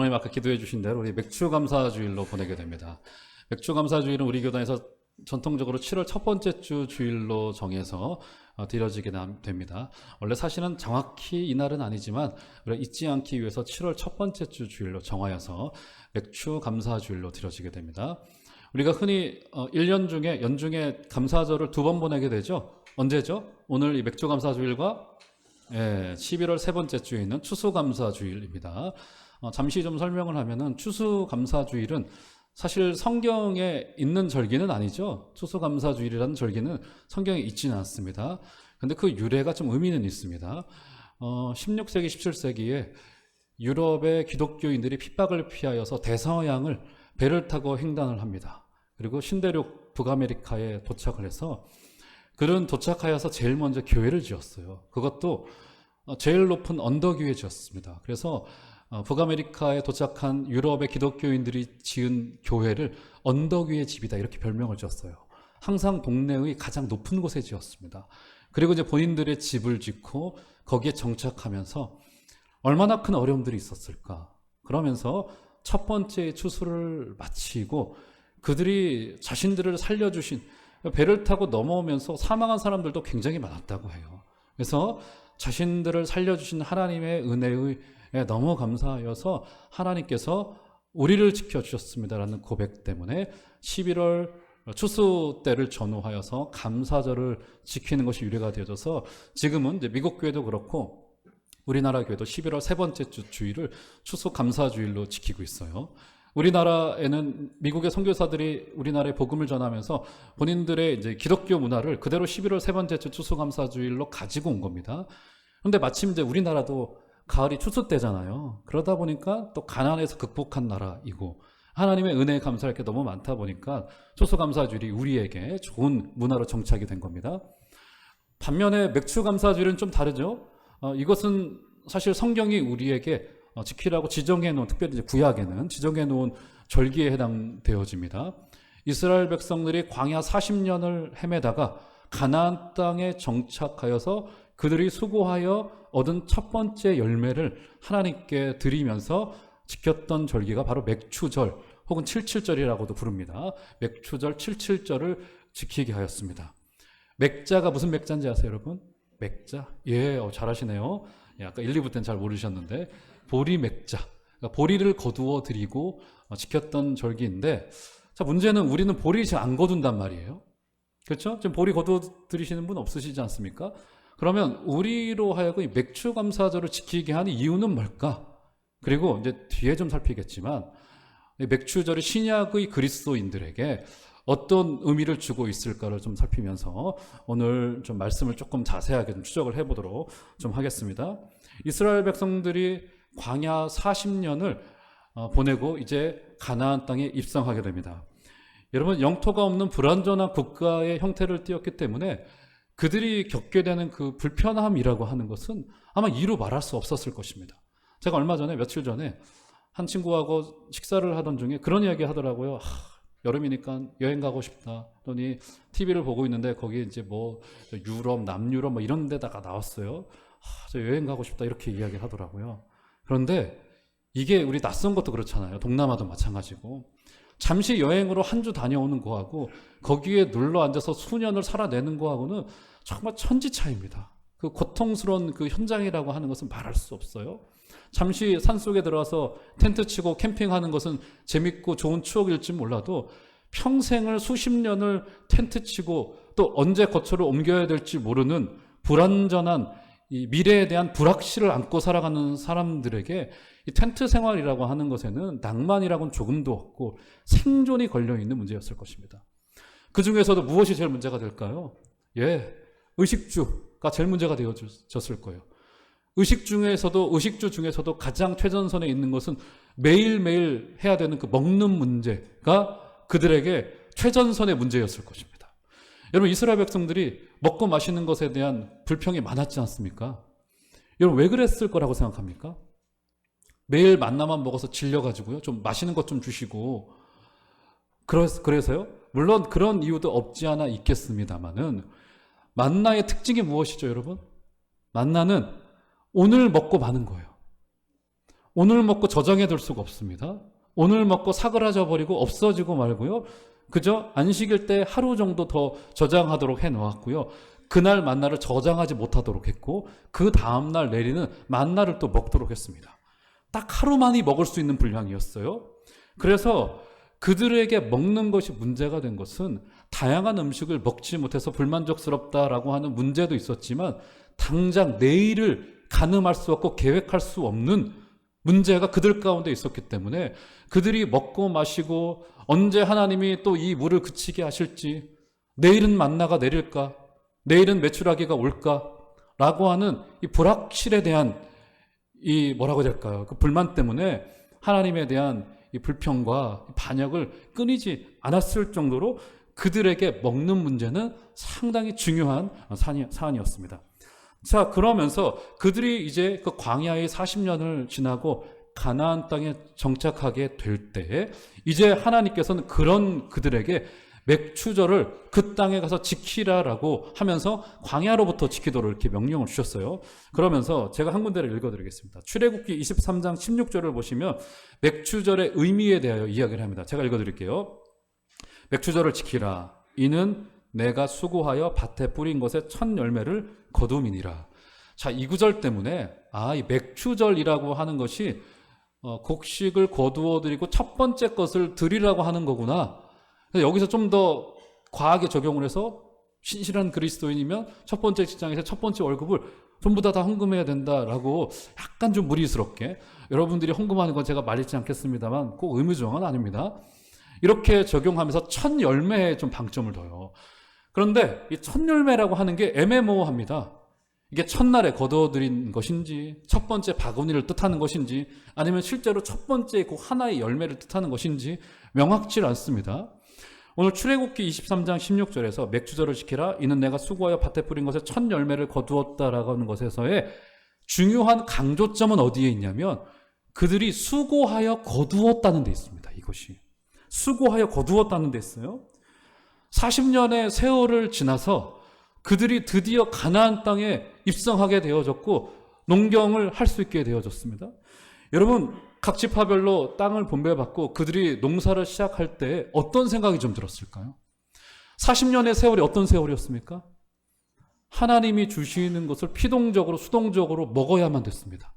장로님 아까 기도해 주신 대로 우리 맥주 감사 주일로 보내게 됩니다. 맥주 감사 주일은 우리 교단에서 전통적으로 7월 첫 번째 주 주일로 정해서 어, 드려지게 남- 됩니다. 원래 사실은 정확히 이날은 아니지만 우리가 잊지 않기 위해서 7월 첫 번째 주 주일로 정하여서 맥주 감사 주일로 드려지게 됩니다. 우리가 흔히 어, 1년 중에 연중에 감사절을 두 번 보내게 되죠. 언제죠? 오늘 이 맥주 감사 주일과 예, 11월 세 번째 주에 있는 추수감사 주일입니다. 어, 잠시 좀 설명을 하면은 추수감사 주일은 사실 성경에 있는 절기는 아니죠. 추수감사 주일이라는 절기는 성경에 있지는 않습니다. 근데 그 유래가 좀 의미는 있습니다. 어, 16세기, 17세기에 유럽의 기독교인들이 핍박을 피하여서 대서양을 배를 타고 횡단을 합니다. 그리고 신대륙 북아메리카에 도착을 해서 그런 도착하여서 제일 먼저 교회를 지었어요. 그것도 어, 제일 높은 언덕 위에 지었습니다. 그래서 어, 북아메리카에 도착한 유럽의 기독교인들이 지은 교회를 언덕 위의 집이다 이렇게 별명을 지었어요. 항상 동네의 가장 높은 곳에 지었습니다. 그리고 이제 본인들의 집을 짓고 거기에 정착하면서 얼마나 큰 어려움들이 있었을까. 그러면서 첫 번째 추수를 마치고 그들이 자신들을 살려주신 배를 타고 넘어오면서 사망한 사람들도 굉장히 많았다고 해요. 그래서 자신들을 살려주신 하나님의 은혜에 너무 감사하여서 하나님께서 우리를 지켜주셨습니다라는 고백 때문에 11월 추수 때를 전후하여서 감사절을 지키는 것이 유래가 되어져서 지금은 이제 미국 교회도 그렇고 우리나라 교회도 11월 세 번째 주 주일을 추수 감사 주일로 지키고 있어요. 우리나라에는 미국의 선교사들이 우리나라에 복음을 전하면서 본인들의 이제 기독교 문화를 그대로 11월 세 번째 주 추수 감사 주일로 가지고 온 겁니다. 그런데 마침 이제 우리나라도 가을이 추수 때잖아요. 그러다 보니까 또 가난에서 극복한 나라이고 하나님의 은혜 감사할 게 너무 많다 보니까 추수 감사 주일이 우리에게 좋은 문화로 정착이 된 겁니다. 반면에 맥주 감사 주일은 좀 다르죠. 어, 이것은 사실 성경이 우리에게 어, 지키라고 지정해 놓은 특별히 구약에는 지정해 놓은 절기에 해당되어집니다. 이스라엘 백성들이 광야 40년을 헤매다가 가나안 땅에 정착하여서 그들이 수고하여 얻은 첫 번째 열매를 하나님께 드리면서 지켰던 절기가 바로 맥추절 혹은 칠칠절이라고도 부릅니다. 맥추절 칠칠절을 지키게 하였습니다. 맥자가 무슨 맥자인지 아세요, 여러분? 맥자? 예, 어, 잘하시네요. 예, 아까 1, 2부 때는 잘 모르셨는데 보리 맥자. 그러니까 보리를 거두어 드리고 어, 지켰던 절기인데 자, 문제는 우리는 보리 지금 안 거둔단 말이에요. 그렇죠? 지금 보리 거두어 드리시는 분 없으시지 않습니까? 그러면 우리로 하여금 이 맥주 감사절을 지키게 하는 이유는 뭘까? 그리고 이제 뒤에 좀 살피겠지만 이 맥주절이 신약의 그리스도인들에게 어떤 의미를 주고 있을까를 좀 살피면서 오늘 좀 말씀을 조금 자세하게 좀 추적을 해보도록 좀 하겠습니다. 이스라엘 백성들이 광야 40년을 어, 보내고 이제 가나안 땅에 입성하게 됩니다. 여러분 영토가 없는 불완전한 국가의 형태를 띠었기 때문에 그들이 겪게 되는 그 불편함이라고 하는 것은 아마 이루 말할 수 없었을 것입니다. 제가 얼마 전에 며칠 전에 한 친구하고 식사를 하던 중에 그런 이야기 하더라고요. 하, 여름이니까 여행 가고 싶다. 또니 TV를 보고 있는데 거기 이제 뭐 유럽, 남유럽 뭐 이런 데다가 나왔어요. 하, 저 여행 가고 싶다 이렇게 이야기를 하더라고요. 그런데 이게 우리 낯선 것도 그렇잖아요. 동남아도 마찬가지고. 잠시 여행으로 한 주 다녀오는 거하고 거기에 눌러 앉아서 수년을 살아내는 거하고는 정말 천지 차이입니다. 그 고통스러운 그 현장이라고 하는 것은 말할 수 없어요. 잠시 산 속에 들어가서 텐트 치고 캠핑하는 것은 재밌고 좋은 추억일지 몰라도 평생을 수십 년을 텐트 치고 또 언제 거처를 옮겨야 될지 모르는 불안전한 이 미래에 대한 불확실을 안고 살아가는 사람들에게 이 텐트 생활이라고 하는 것에는 낭만이라고는 조금도 없고 생존이 걸려 있는 문제였을 것입니다. 그 중에서도 무엇이 제일 문제가 될까요? 예, 의식주가 제일 문제가 되어졌을 거예요. 의식 중에서도 의식주 중에서도 가장 최전선에 있는 것은 매일매일 해야 되는 그 먹는 문제가 그들에게 최전선의 문제였을 것입니다. 여러분 이스라엘 백성들이 먹고 마시는 것에 대한 불평이 많았지 않습니까? 여러분 왜 그랬을 거라고 생각합니까? 매일 만나만 먹어서 질려가지고요. 좀 맛있는 것 좀 주시고 그래서, 그래서요. 물론 그런 이유도 없지 않아 있겠습니다만은 만나의 특징이 무엇이죠, 여러분? 만나는 오늘 먹고 마는 거예요. 오늘 먹고 저장해 둘 수가 없습니다. 오늘 먹고 사그라져 버리고 없어지고 말고요. 그저 안식일 때 하루 정도 더 저장하도록 해 놓았고요. 그날 만나를 저장하지 못하도록 했고 그 다음 날 내리는 만나를 또 먹도록 했습니다. 딱 하루만이 먹을 수 있는 분량이었어요. 그래서 그들에게 먹는 것이 문제가 된 것은 다양한 음식을 먹지 못해서 불만족스럽다라고 하는 문제도 있었지만 당장 내일을 가늠할 수 없고 계획할 수 없는 문제가 그들 가운데 있었기 때문에 그들이 먹고 마시고 언제 하나님이 또 이 물을 그치게 하실지 내일은 만나가 내릴까 내일은 매출하기가 올까 라고 하는 이 불확실에 대한 이 뭐라고 해야 될까요? 그 불만 때문에 하나님에 대한 이 불평과 반역을 끊이지 않았을 정도로 그들에게 먹는 문제는 상당히 중요한 사안이- 사안이었습니다. 자, 그러면서 그들이 이제 그 광야의 40년을 지나고 가나안 땅에 정착하게 될 때 이제 하나님께서는 그런 그들에게 맥추절을 그 땅에 가서 지키라라고 하면서 광야로부터 지키도록 이렇게 명령을 주셨어요. 그러면서 제가 한 군데를 읽어드리겠습니다. 출애굽기 23장 16절을 보시면 맥추절의 의미에 대하여 이야기를 합니다. 제가 읽어드릴게요. 맥추절을 지키라. 이는 내가 수고하여 밭에 뿌린 것의 첫 열매를 거둠이니라. 자, 이 구절 때문에 아, 이 맥추절이라고 하는 것이 어, 곡식을 거두어 드리고 첫 번째 것을 드리라고 하는 거구나. 여기서 좀 더 과하게 적용을 해서 신실한 그리스도인이면 첫 번째 직장에서 첫 번째 월급을 전부 다 다 헌금해야 된다라고 약간 좀 무리스럽게 여러분들이 헌금하는 건 제가 말리지 않겠습니다만 꼭 의무조항은 아닙니다. 이렇게 적용하면서 첫 열매에 좀 방점을 둬요. 그런데 이 첫 열매라고 하는 게 애매모호합니다. 이게 첫날에 거두어들인 것인지, 첫 번째 바구니를 뜻하는 것인지, 아니면 실제로 첫 번째 그 하나의 열매를 뜻하는 것인지 명확치 않습니다. 오늘 출애굽기 23장 16절에서 맥주절을 지키라 이는 내가 수고하여 밭에 뿌린 것에 첫 열매를 거두었다라고 하는 것에서의 중요한 강조점은 어디에 있냐면 그들이 수고하여 거두었다는 데 있습니다. 이것이 수고하여 거두었다는 데 있어요. 40년의 세월을 지나서 그들이 드디어 가나안 땅에 입성하게 되어졌고 농경을 할 수 있게 되어졌습니다. 여러분 각 지파별로 땅을 분배받고 그들이 농사를 시작할 때 어떤 생각이 좀 들었을까요? 40년의 세월이 어떤 세월이었습니까? 하나님이 주시는 것을 피동적으로 수동적으로 먹어야만 됐습니다.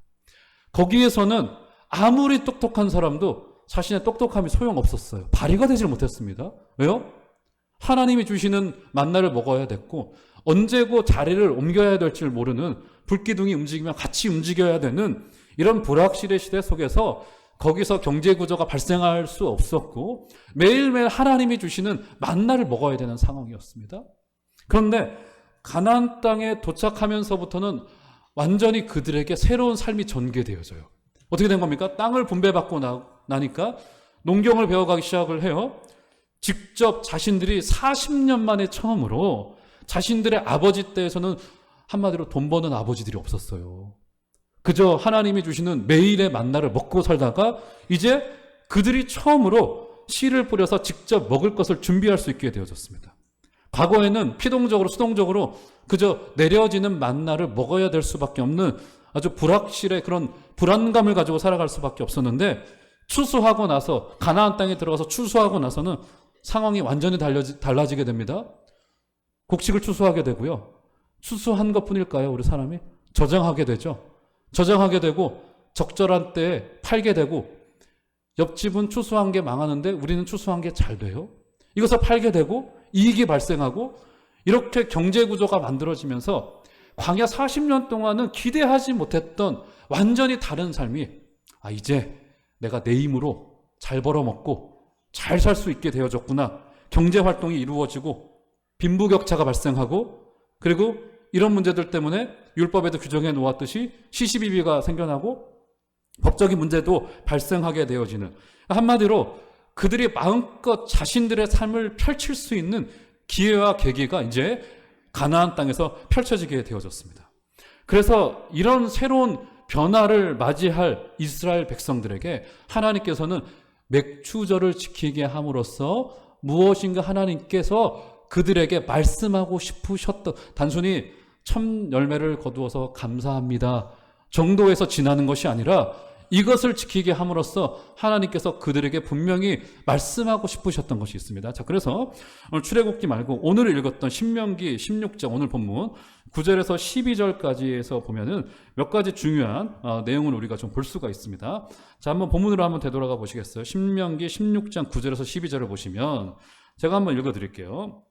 거기에서는 아무리 똑똑한 사람도 자신의 똑똑함이 소용없었어요. 발휘가 되질 못했습니다. 왜요? 하나님이 주시는 만나를 먹어야 됐고 언제고 자리를 옮겨야 될지 모르는 불기둥이 움직이면 같이 움직여야 되는 이런 불확실의 시대 속에서 거기서 경제 구조가 발생할 수 없었고 매일매일 하나님이 주시는 만나를 먹어야 되는 상황이었습니다. 그런데 가나안 땅에 도착하면서부터는 완전히 그들에게 새로운 삶이 전개되어져요. 어떻게 된 겁니까? 땅을 분배받고 나, 나니까 농경을 배워가기 시작을 해요. 직접 자신들이 40년 만에 처음으로 자신들의 아버지 때에서는 한마디로 돈 버는 아버지들이 없었어요. 그저 하나님이 주시는 매일의 만나를 먹고 살다가 이제 그들이 처음으로 씨를 뿌려서 직접 먹을 것을 준비할 수 있게 되어졌습니다. 과거에는 피동적으로 수동적으로 그저 내려지는 만나를 먹어야 될 수밖에 없는 아주 불확실의 그런 불안감을 가지고 살아갈 수밖에 없었는데 추수하고 나서 가나안 땅에 들어가서 추수하고 나서는 상황이 완전히 달라지, 달라지게 됩니다. 곡식을 추수하게 되고요. 추수한 것뿐일까요, 우리 사람이? 저장하게 되죠. 저장하게 되고 적절한 때에 팔게 되고 옆집은 추수한 게 망하는데 우리는 추수한 게 잘 돼요. 이것을 팔게 되고 이익이 발생하고 이렇게 경제 구조가 만들어지면서 광야 40년 동안은 기대하지 못했던 완전히 다른 삶이 아 이제 내가 내 힘으로 잘 벌어먹고 잘 살 수 있게 되어졌구나. 경제 활동이 이루어지고 빈부격차가 발생하고 그리고 이런 문제들 때문에 율법에도 규정해 놓았듯이 시시비비가 생겨나고 법적인 문제도 발생하게 되어지는 한마디로 그들이 마음껏 자신들의 삶을 펼칠 수 있는 기회와 계기가 이제 가나안 땅에서 펼쳐지게 되어졌습니다. 그래서 이런 새로운 변화를 맞이할 이스라엘 백성들에게 하나님께서는 맥추절을 지키게 함으로써 무엇인가 하나님께서 그들에게 말씀하고 싶으셨던 단순히 참 열매를 거두어서 감사합니다 정도에서 지나는 것이 아니라 이것을 지키게 함으로써 하나님께서 그들에게 분명히 말씀하고 싶으셨던 것이 있습니다. 자, 그래서 오늘 출애굽기 말고 오늘 읽었던 신명기 16장 오늘 본문 9절에서 12절까지에서 보면은 몇 가지 중요한 어, 내용을 우리가 좀 볼 수가 있습니다. 자, 한번 본문으로 한번 되돌아가 보시겠어요? 신명기 16장 9절에서 12절을 보시면 제가 한번 읽어 드릴게요.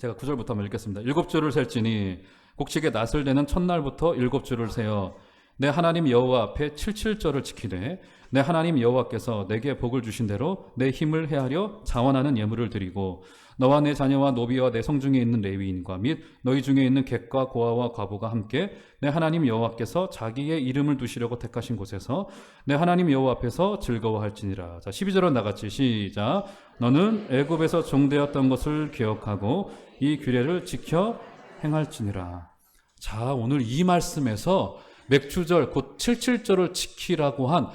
제가 9절부터 한번 읽겠습니다. 일곱 줄을 셀지니 곡식의 낫을 되는 첫날부터 일곱 줄을 세어 내 하나님 여호와 앞에 칠칠절을 지키되 내 하나님 여호와께서 내게 복을 주신 대로 내 힘을 헤아려 자원하는 예물을 드리고 너와 내 자녀와 노비와 내 성중에 있는 레위인과 및 너희 중에 있는 객과 고아와 과부가 함께 내 하나님 여호와께서 자기의 이름을 두시려고 택하신 곳에서 내 하나님 여호와 앞에서 즐거워할지니라. 자, 12절은 나같이 시작. 너는 애굽에서 종되었던 것을 기억하고 이 규례를 지켜 행할지니라. 자, 오늘 이 말씀에서 맥주절 곧 칠칠절을 지키라고 한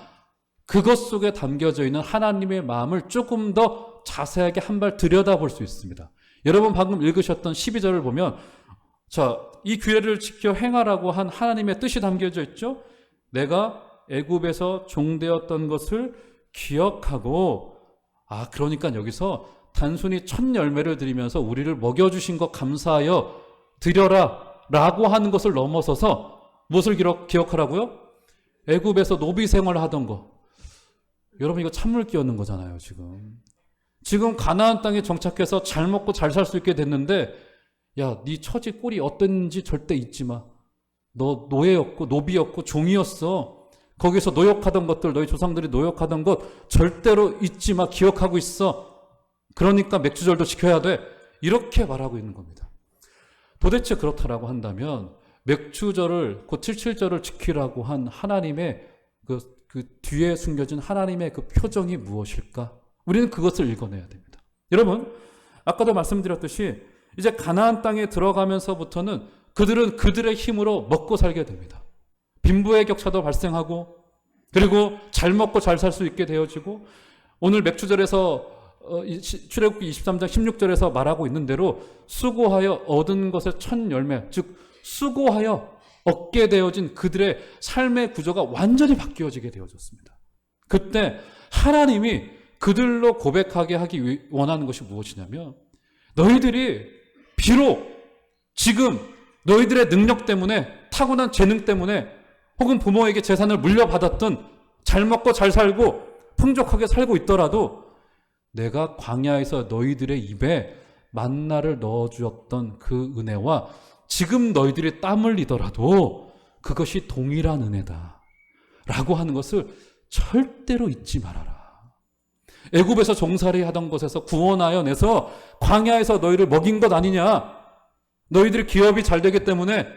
그것 속에 담겨져 있는 하나님의 마음을 조금 더 자세하게 한 발 들여다 볼 수 있습니다. 여러분 방금 읽으셨던 12절을 보면 자, 이 규례를 지켜 행하라고 한 하나님의 뜻이 담겨져 있죠? 내가 애굽에서 종되었던 것을 기억하고 아, 그러니까 여기서 단순히 첫 열매를 드리면서 우리를 먹여주신 것 감사하여 드려라 라고 하는 것을 넘어서서 무엇을 기록, 기억하라고요? 애굽에서 노비 생활을 하던 거. 여러분 이거 찬물 끼얹는 거잖아요, 지금. 지금 가나안 땅에 정착해서 잘 먹고 잘 살 수 있게 됐는데 야, 네 처지 꼴이 어땠는지 절대 잊지 마. 너 노예였고 노비였고 종이었어. 거기서 노역하던 것들, 너희 조상들이 노역하던 것 절대로 잊지 마. 기억하고 있어. 그러니까 맥주절도 지켜야 돼. 이렇게 말하고 있는 겁니다. 도대체 그렇다라고 한다면 맥주절을 곧 칠칠절을 지키라고 한 하나님의 그, 그 뒤에 숨겨진 하나님의 그 표정이 무엇일까? 우리는 그것을 읽어내야 됩니다. 여러분, 아까도 말씀드렸듯이 이제 가나안 땅에 들어가면서부터는 그들은 그들의 힘으로 먹고 살게 됩니다. 빈부의 격차도 발생하고 그리고 잘 먹고 잘 살 수 있게 되어지고 오늘 맥주절에서 어, 출애굽기 23장 16절에서 말하고 있는 대로 수고하여 얻은 것의 첫 열매 즉 수고하여 얻게 되어진 그들의 삶의 구조가 완전히 바뀌어지게 되어졌습니다. 그때 하나님이 그들로 고백하게 하기 위- 원하는 것이 무엇이냐면 너희들이 비록 지금 너희들의 능력 때문에 타고난 재능 때문에 혹은 부모에게 재산을 물려받았던 잘 먹고 잘 살고 풍족하게 살고 있더라도 내가 광야에서 너희들의 입에 만나를 넣어주었던 그 은혜와 지금 너희들이 땀 흘리더라도 그것이 동일한 은혜다. 라고 하는 것을 절대로 잊지 말아라. 애굽에서 종살이 하던 것에서 구원하여 내서 광야에서 너희를 먹인 것 아니냐? 너희들이 기업이 잘 되기 때문에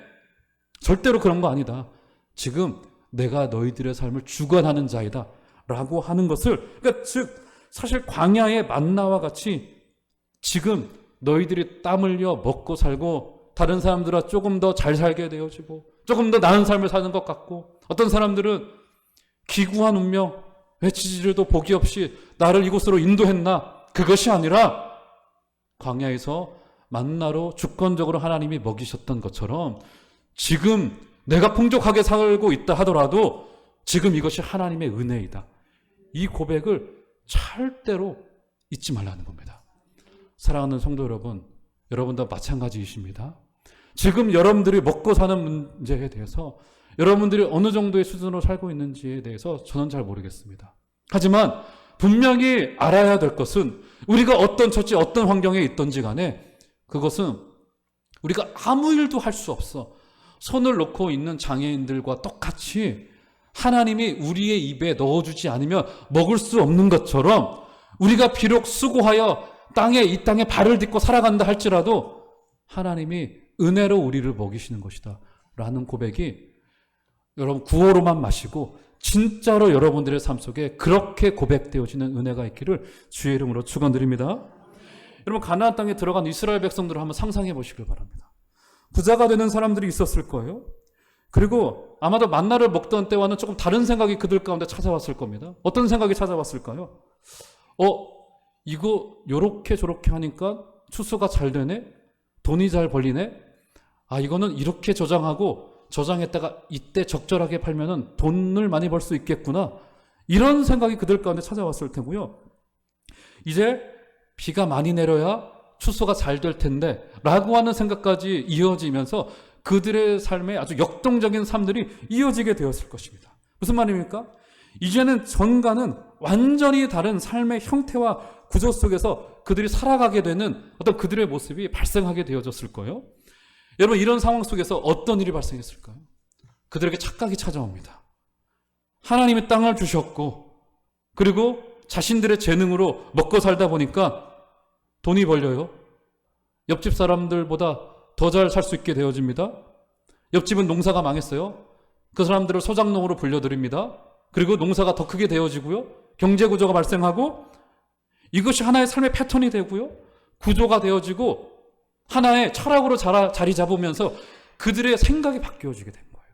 절대로 그런 거 아니다. 지금 내가 너희들의 삶을 주관하는 자이다. 라고 하는 것을, 그러니까 즉, 사실 광야의 만나와 같이 지금 너희들이 땀 흘려 먹고 살고 다른 사람들과 조금 더 잘 살게 되어지고 조금 더 나은 삶을 사는 것 같고 어떤 사람들은 기구한 운명, 외치지도 복이 없이 나를 이곳으로 인도했나? 그것이 아니라 광야에서 만나로 주권적으로 하나님이 먹이셨던 것처럼 지금 내가 풍족하게 살고 있다 하더라도 지금 이것이 하나님의 은혜이다. 이 고백을 절대로 잊지 말라는 겁니다. 사랑하는 성도 여러분, 여러분도 마찬가지이십니다. 지금 여러분들이 먹고 사는 문제에 대해서 여러분들이 어느 정도의 수준으로 살고 있는지에 대해서 저는 잘 모르겠습니다. 하지만 분명히 알아야 될 것은 우리가 어떤 처지, 어떤 환경에 있던지 간에 그것은 우리가 아무 일도 할 수 없어. 손을 놓고 있는 장애인들과 똑같이 하나님이 우리의 입에 넣어주지 않으면 먹을 수 없는 것처럼 우리가 비록 수고하여 땅에 이 땅에 발을 딛고 살아간다 할지라도 하나님이 은혜로 우리를 먹이시는 것이다. 라는 고백이 여러분 구호로만 마시고 진짜로 여러분들의 삶 속에 그렇게 고백되어지는 은혜가 있기를 주의 이름으로 축원드립니다. 여러분 가나안 땅에 들어간 이스라엘 백성들을 한번 상상해 보시길 바랍니다. 부자가 되는 사람들이 있었을 거예요. 그리고 아마도 만나를 먹던 때와는 조금 다른 생각이 그들 가운데 찾아왔을 겁니다. 어떤 생각이 찾아왔을까요? 어, 이거 요렇게 저렇게 하니까 추수가 잘 되네? 돈이 잘 벌리네? 아, 이거는 이렇게 저장하고 저장했다가 이때 적절하게 팔면은 돈을 많이 벌 수 있겠구나. 이런 생각이 그들 가운데 찾아왔을 테고요. 이제 비가 많이 내려야 추수가 잘 될 텐데 라고 하는 생각까지 이어지면서 그들의 삶에 아주 역동적인 삶들이 이어지게 되었을 것입니다. 무슨 말입니까? 이제는 전과는 완전히 다른 삶의 형태와 구조 속에서 그들이 살아가게 되는 어떤 그들의 모습이 발생하게 되어졌을 거예요. 여러분, 이런 상황 속에서 어떤 일이 발생했을까요? 그들에게 착각이 찾아옵니다. 하나님이 땅을 주셨고, 그리고 자신들의 재능으로 먹고 살다 보니까 돈이 벌려요. 옆집 사람들보다 더 잘 살 수 있게 되어집니다. 옆집은 농사가 망했어요. 그 사람들을 소작농으로 불려드립니다. 그리고 농사가 더 크게 되어지고요. 경제 구조가 발생하고 이것이 하나의 삶의 패턴이 되고요. 구조가 되어지고 하나의 철학으로 자라, 자리 잡으면서 그들의 생각이 바뀌어지게 된 거예요.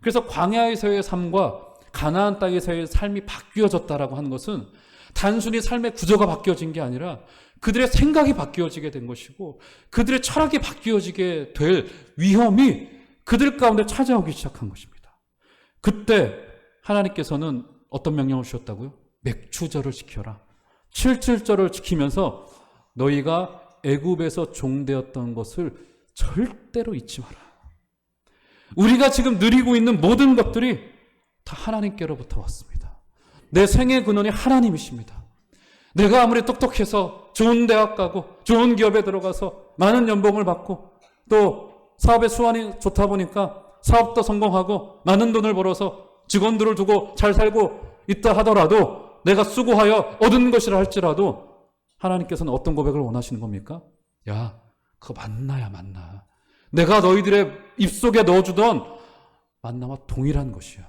그래서 광야에서의 삶과 가나안 땅에서의 삶이 바뀌어졌다라고 하는 것은 단순히 삶의 구조가 바뀌어진 게 아니라 그들의 생각이 바뀌어지게 된 것이고 그들의 철학이 바뀌어지게 될 위험이 그들 가운데 찾아오기 시작한 것입니다. 그때 하나님께서는 어떤 명령을 주셨다고요? 맥추절을 지켜라. 칠칠절을 지키면서 너희가 애굽에서 종되었던 것을 절대로 잊지 마라. 우리가 지금 누리고 있는 모든 것들이 다 하나님께로부터 왔습니다. 내 생의 근원이 하나님이십니다. 내가 아무리 똑똑해서 좋은 대학 가고 좋은 기업에 들어가서 많은 연봉을 받고 또 사업의 수완이 좋다 보니까 사업도 성공하고 많은 돈을 벌어서 직원들을 두고 잘 살고 있다 하더라도 내가 수고하여 얻은 것이라 할지라도 하나님께서는 어떤 고백을 원하시는 겁니까? 야, 그거 만나야 만나. 내가 너희들의 입속에 넣어주던 만나와 동일한 것이야.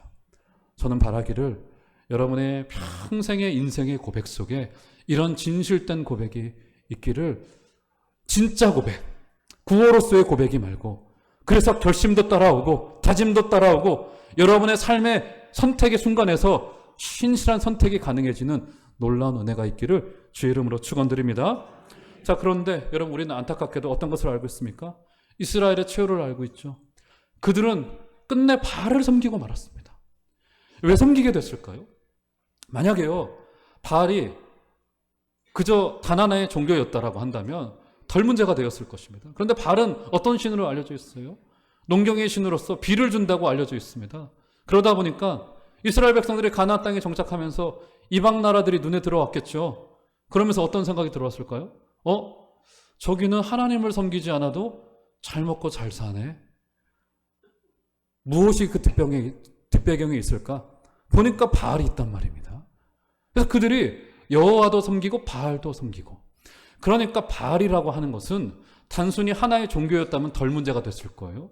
저는 바라기를 여러분의 평생의 인생의 고백 속에 이런 진실된 고백이 있기를 진짜 고백, 구호로서의 고백이 말고 그래서 결심도 따라오고 다짐도 따라오고 여러분의 삶의 선택의 순간에서 신실한 선택이 가능해지는 놀라운 은혜가 있기를 주의 이름으로 축원드립니다. 자, 그런데 여러분 우리는 안타깝게도 어떤 것을 알고 있습니까? 이스라엘의 최후를 알고 있죠. 그들은 끝내 바알을 섬기고 말았습니다. 왜 섬기게 됐을까요? 만약에요, 바알이 그저 단 하나의 종교였다라고 한다면 덜 문제가 되었을 것입니다. 그런데 바알은 어떤 신으로 알려져 있어요? 농경의 신으로서 비를 준다고 알려져 있습니다. 그러다 보니까 이스라엘 백성들이 가나안 땅에 정착하면서 이방 나라들이 눈에 들어왔겠죠. 그러면서 어떤 생각이 들어왔을까요? 어? 저기는 하나님을 섬기지 않아도 잘 먹고 잘 사네. 무엇이 그 뒷배경에, 뒷배경에 있을까? 보니까 바알이 있단 말입니다. 그래서 그들이 여호와도 섬기고 바알도 섬기고. 그러니까 바알이라고 하는 것은 단순히 하나의 종교였다면 덜 문제가 됐을 거예요.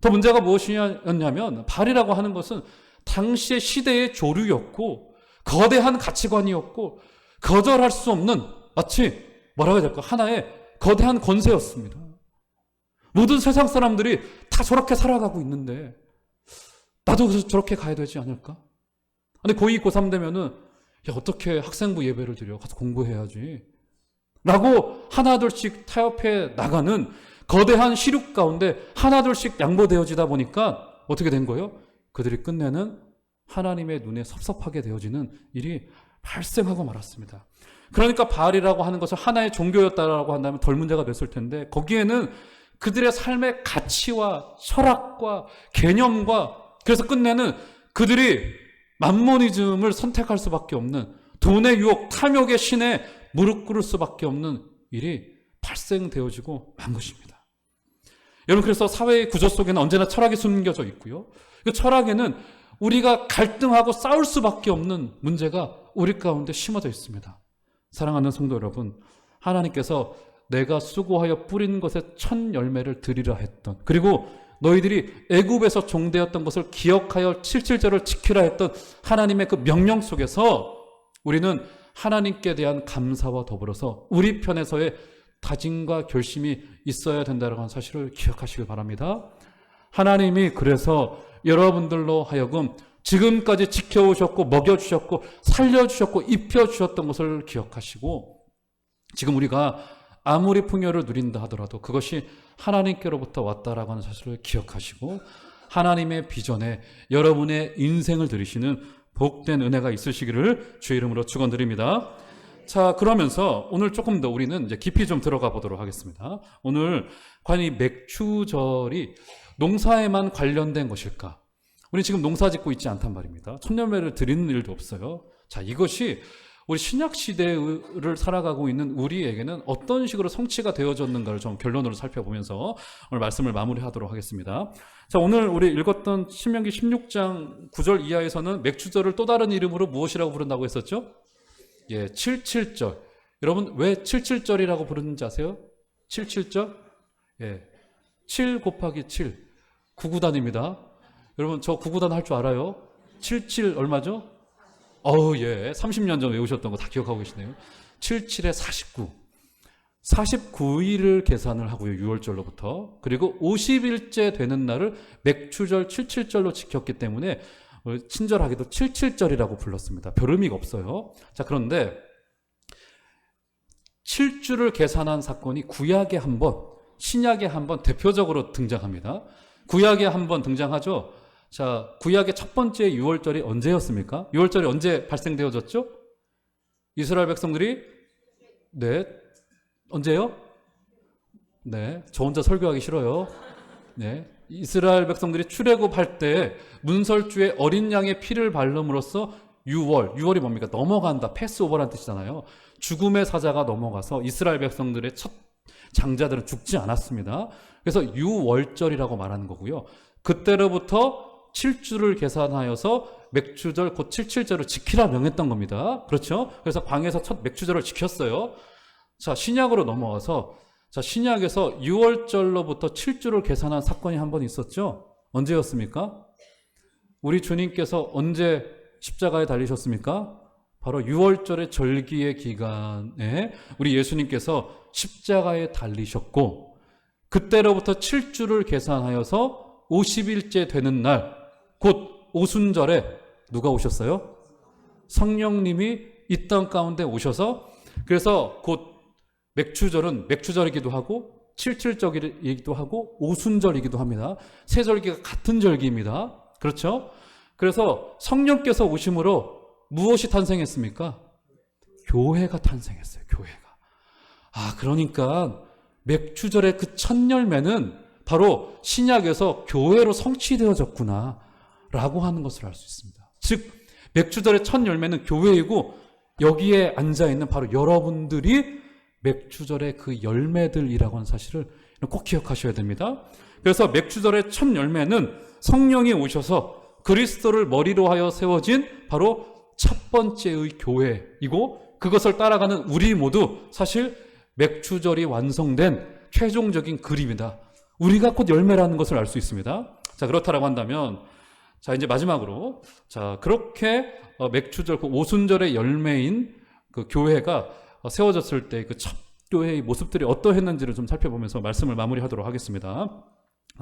더 문제가 무엇이었냐면 바알이라고 하는 것은 당시의 시대의 조류였고 거대한 가치관이었고 거절할 수 없는 마치 뭐라고 해야 될까 하나의 거대한 권세였습니다. 모든 세상 사람들이 다 저렇게 살아가고 있는데 나도 저렇게 가야 되지 않을까? 근데 고2, 고3 되면은 야 어떻게 학생부 예배를 드려 가서 공부해야지 라고 하나둘씩 타협해 나가는 거대한 시륙 가운데 하나둘씩 양보되어지다 보니까 어떻게 된 거예요? 그들이 끝내는 하나님의 눈에 섭섭하게 되어지는 일이 발생하고 말았습니다. 그러니까 바알이라고 하는 것을 하나의 종교였다라고 한다면 덜 문제가 됐을 텐데 거기에는 그들의 삶의 가치와 철학과 개념과 그래서 끝내는 그들이 만모니즘을 선택할 수밖에 없는 돈의 유혹, 탐욕의 신에 무릎 꿇을 수밖에 없는 일이 발생되어지고 만 것입니다. 여러분 그래서 사회의 구조 속에는 언제나 철학이 숨겨져 있고요. 그 철학에는 우리가 갈등하고 싸울 수밖에 없는 문제가 우리 가운데 심어져 있습니다. 사랑하는 성도 여러분, 하나님께서 내가 수고하여 뿌린 것에 첫 열매를 드리라 했던 그리고 너희들이 애굽에서 종되었던 것을 기억하여 칠칠절을 지키라 했던 하나님의 그 명령 속에서 우리는 하나님께 대한 감사와 더불어서 우리 편에서의 다짐과 결심이 있어야 된다는 는 사실을 기억하시길 바랍니다. 하나님이 그래서 여러분들로 하여금 지금까지 지켜오셨고 먹여주셨고 살려주셨고 입혀주셨던 것을 기억하시고 지금 우리가 아무리 풍요를 누린다 하더라도 그것이 하나님께로부터 왔다라고 하는 사실을 기억하시고 하나님의 비전에 여러분의 인생을 들이시는 복된 은혜가 있으시기를 주의 이름으로 축원드립니다. 자, 그러면서 오늘 조금 더 우리는 이제 깊이 좀 들어가 보도록 하겠습니다. 오늘 과연 이 맥추절이 농사에만 관련된 것일까? 우리 지금 농사 짓고 있지 않단 말입니다. 천년매를 드리는 일도 없어요. 자, 이것이 우리 신약 시대를 살아가고 있는 우리에게는 어떤 식으로 성취가 되어졌는가를 좀 결론으로 살펴보면서 오늘 말씀을 마무리하도록 하겠습니다. 자, 오늘 우리 읽었던 신명기 16장 9절 이하에서는 맥추절을 또 다른 이름으로 무엇이라고 부른다고 했었죠? 예, 77절. 여러분 왜 77절이라고 부르는지 아세요? 77절? 예. 7 곱하기 7. 9구단입니다. 여러분 저 9구단 할 줄 알아요? 77 얼마죠? 어우 예. 30년 전 외우셨던 거 다 기억하고 계시네요. 77에 49. 49일을 계산을 하고요. 6월절로부터. 그리고 50일째 되는 날을 맥추절 77절로 지켰기 때문에 어, 친절하게도 77절이라고 불렀습니다. 별 의미가 없어요. 자, 그런데 7주를 계산한 사건이 구약에 한 번, 신약에 한 번 대표적으로 등장합니다. 구약에 한번 등장하죠. 자, 구약의 첫 번째 6월절이 언제였습니까? 6월절이 언제 발생되어졌죠? 이스라엘 백성들이 네. 언제요? 네. 저 혼자 설교하기 싫어요. 네. 이스라엘 백성들이 출애굽할 때 문설주에 어린 양의 피를 바름으로써 6월, 6월이 뭡니까? 넘어간다. 패스오버라는 뜻이잖아요. 죽음의 사자가 넘어가서 이스라엘 백성들의 첫 장자들은 죽지 않았습니다. 그래서 6월절이라고 말하는 거고요. 그때로부터 7주를 계산하여서 맥주절 곧 77절을 지키라 명했던 겁니다. 그렇죠? 그래서 광에서 첫 맥주절을 지켰어요. 자, 신약으로 넘어와서 자, 신약에서 6월절로부터 7주를 계산한 사건이 한 번 있었죠? 언제였습니까? 우리 주님께서 언제 십자가에 달리셨습니까? 바로 6월절의 절기의 기간에 우리 예수님께서 십자가에 달리셨고, 그때로부터 7주를 계산하여서 50일째 되는 날, 곧 오순절에 누가 오셨어요? 성령님이 이 땅 가운데 오셔서 그래서 곧 맥추절은 맥추절이기도 하고 칠칠절이기도 하고 오순절이기도 합니다. 세 절기가 같은 절기입니다. 그렇죠? 그래서 성령께서 오심으로 무엇이 탄생했습니까? 교회가 탄생했어요. 교회가. 아, 그러니까 맥추절의 그 첫 열매는 바로 신약에서 교회로 성취되어졌구나 라고 하는 것을 알 수 있습니다. 즉 맥추절의 첫 열매는 교회이고 여기에 앉아 있는 바로 여러분들이 맥주절의 그 열매들이라고 하는 사실을 꼭 기억하셔야 됩니다. 그래서 맥주절의 첫 열매는 성령이 오셔서 그리스도를 머리로 하여 세워진 바로 첫 번째의 교회이고 그것을 따라가는 우리 모두 사실 맥주절이 완성된 최종적인 그림이다. 우리가 곧 열매라는 것을 알 수 있습니다. 자, 그렇다라고 한다면 자, 이제 마지막으로 자, 그렇게 어, 맥주절 그 오순절의 열매인 그 교회가 어, 세워졌을 때 그 첫 교회의 모습들이 어떠했는지를 좀 살펴보면서 말씀을 마무리하도록 하겠습니다.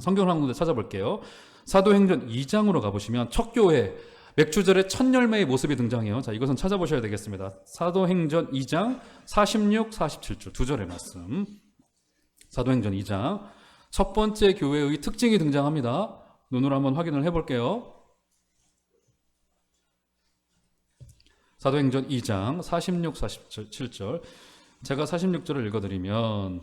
성경 한 군데 찾아볼게요. 사도행전 2장으로 가보시면 첫 교회 맥주절의 첫 열매의 모습이 등장해요. 자, 이것은 찾아보셔야 되겠습니다. 사도행전 2장 46, 47절 두 절의 말씀. 사도행전 2장 첫 번째 교회의 특징이 등장합니다. 눈으로 한번 확인을 해볼게요. 사도행전 2장 46, 47절 제가 46절을 읽어드리면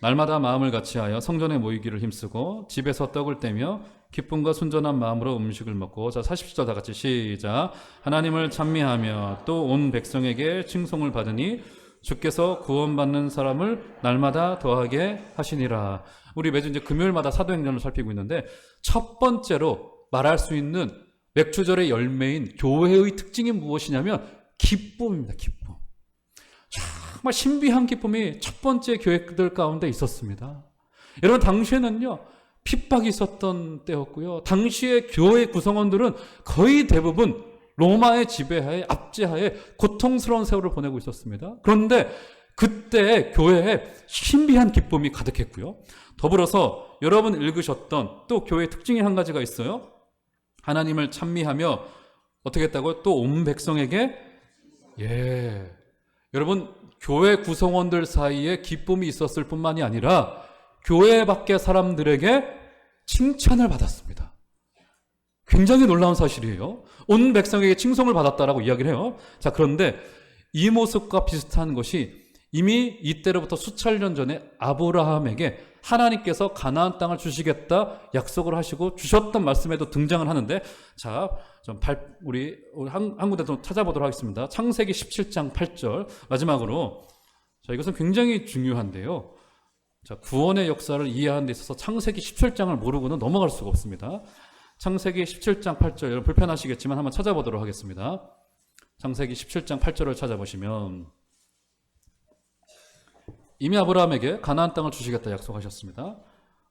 날마다 마음을 같이하여 성전에 모이기를 힘쓰고 집에서 떡을 떼며 기쁨과 순전한 마음으로 음식을 먹고 자 40절 다 같이 시작. 하나님을 찬미하며 또 온 백성에게 칭송을 받으니 주께서 구원받는 사람을 날마다 더하게 하시니라. 우리 매주 이제 금요일마다 사도행전을 살피고 있는데 첫 번째로 말할 수 있는 맥주절의 열매인 교회의 특징이 무엇이냐면 기쁨입니다. 기쁨 정말 신비한 기쁨이 첫 번째 교회들 가운데 있었습니다. 여러분 당시에는요 핍박이 있었던 때였고요. 당시의 교회 구성원들은 거의 대부분 로마의 지배하에 압제하에 고통스러운 세월을 보내고 있었습니다. 그런데 그때 교회에 신비한 기쁨이 가득했고요. 더불어서 여러분 읽으셨던 또 교회의 특징이 한 가지가 있어요. 하나님을 찬미하며 어떻게 했다고요? 또 온 백성에게 예. 여러분 교회 구성원들 사이에 기쁨이 있었을 뿐만이 아니라 교회 밖의 사람들에게 칭찬을 받았습니다. 굉장히 놀라운 사실이에요. 온 백성에게 칭송을 받았다라고 이야기를 해요. 자, 그런데 이 모습과 비슷한 것이 이미 이때로부터 수천 년 전에 아브라함에게 하나님께서 가나안 땅을 주시겠다 약속을 하시고 주셨던 말씀에도 등장을 하는데 자, 좀 우리 한, 한 군데 좀 찾아보도록 하겠습니다. 창세기 17장 8절 마지막으로 자, 이것은 굉장히 중요한데요. 자, 구원의 역사를 이해하는 데 있어서 창세기 17장을 모르고는 넘어갈 수가 없습니다. 창세기 17장 8절 여러분 불편하시겠지만 한번 찾아보도록 하겠습니다. 창세기 17장 8절을 찾아보시면 이미 아브라함에게 가나안 땅을 주시겠다 약속하셨습니다.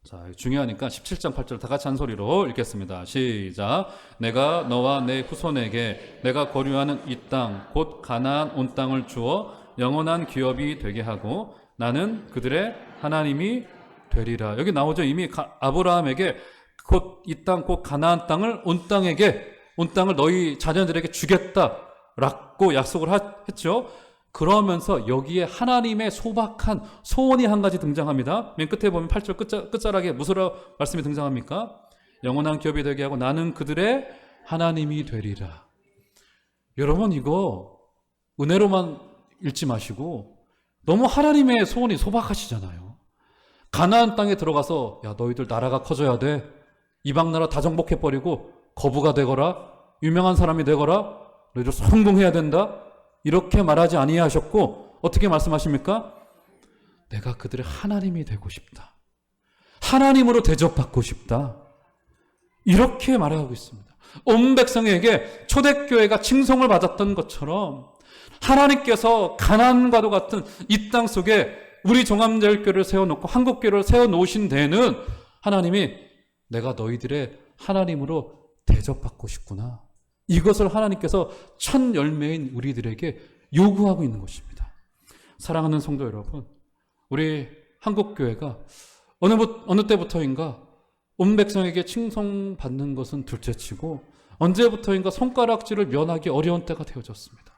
자, 중요하니까 17장 8절 다 같이 한 소리로 읽겠습니다. 시작. 내가 너와 내 후손에게 내가 거류하는 이 땅 곧 가나안 온 땅을 주어 영원한 기업이 되게 하고 나는 그들의 하나님이 되리라. 여기 나오죠. 이미 가- 아브라함에게 곧 이 땅 곧 가나안 땅을 온 땅에게 온 땅을 너희 자녀들에게 주겠다라고 약속을 하- 했죠. 그러면서 여기에 하나님의 소박한 소원이 한 가지 등장합니다. 맨 끝에 보면 8절 끝자, 끝자락에 무슨 말씀이 등장합니까? 영원한 기업이 되게 하고 나는 그들의 하나님이 되리라. 여러분 이거 은혜로만 읽지 마시고 너무 하나님의 소원이 소박하시잖아요. 가나안 땅에 들어가서 야 너희들 나라가 커져야 돼. 이방 나라 다 정복해 버리고 거부가 되거라. 유명한 사람이 되거라. 너희들 성공해야 된다. 이렇게 말하지 아니하셨고 어떻게 말씀하십니까? 내가 그들의 하나님이 되고 싶다. 하나님으로 대접받고 싶다. 이렇게 말하고 있습니다. 온 백성에게 초대교회가 칭송을 받았던 것처럼 하나님께서 가난과도 같은 이 땅 속에 우리 종합제일교를 세워놓고 한국교를 세워놓으신 데에는 하나님이 내가 너희들의 하나님으로 대접받고 싶구나. 이것을 하나님께서 첫 열매인 우리들에게 요구하고 있는 것입니다. 사랑하는 성도 여러분, 우리 한국교회가 어느, 부- 어느 때부터인가 온 백성에게 칭송받는 것은 둘째치고 언제부터인가 손가락질을 면하기 어려운 때가 되어졌습니다.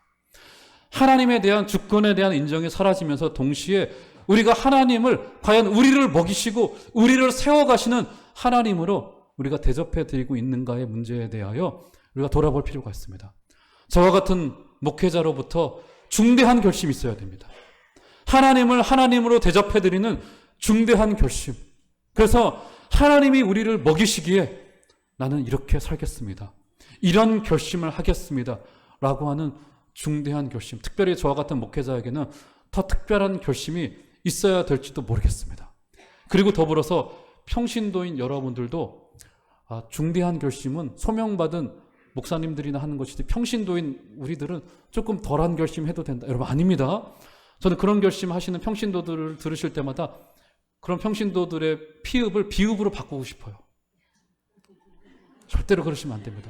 하나님에 대한 주권에 대한 인정이 사라지면서 동시에 우리가 하나님을 과연 우리를 먹이시고 우리를 세워가시는 하나님으로 우리가 대접해 드리고 있는가의 문제에 대하여 우리가 돌아볼 필요가 있습니다. 저와 같은 목회자로부터 중대한 결심이 있어야 됩니다. 하나님을 하나님으로 대접해 드리는 중대한 결심. 그래서 하나님이 우리를 먹이시기에 나는 이렇게 살겠습니다. 이런 결심을 하겠습니다. 라고 하는 중대한 결심. 특별히 저와 같은 목회자에게는 더 특별한 결심이 있어야 될지도 모르겠습니다. 그리고 더불어서 평신도인 여러분들도 아, 중대한 결심은 소명받은 목사님들이나 하는 것이지 평신도인 우리들은 조금 덜한 결심 해도 된다. 여러분 아닙니다. 저는 그런 결심 하시는 평신도들을 들으실 때마다 그런 평신도들의 피읍을 비읍으로 바꾸고 싶어요. 절대로 그러시면 안 됩니다.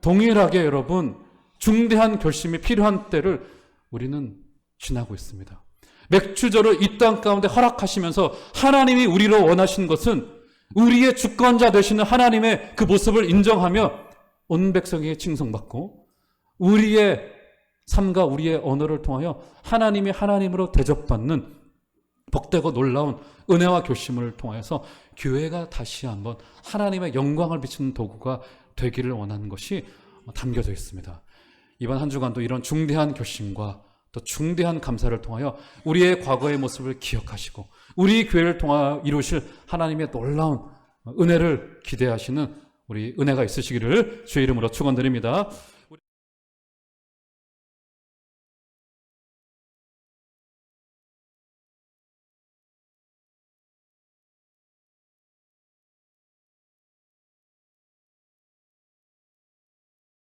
동일하게 여러분 중대한 결심이 필요한 때를 우리는 지나고 있습니다. 맥주절을 이 땅 가운데 허락하시면서 하나님이 우리로 원하신 것은 우리의 주권자 되시는 하나님의 그 모습을 인정하며 온 백성에게 칭송받고 우리의 삶과 우리의 언어를 통하여 하나님이 하나님으로 대접받는 복되고 놀라운 은혜와 결심을 통하여서 교회가 다시 한번 하나님의 영광을 비추는 도구가 되기를 원하는 것이 담겨져 있습니다. 이번 한 주간도 이런 중대한 결심과 또 중대한 감사를 통하여 우리의 과거의 모습을 기억하시고 우리 교회를 통하여 이루실 하나님의 놀라운 은혜를 기대하시는 우리 은혜가 있으시기를 주의 이름으로 축원드립니다.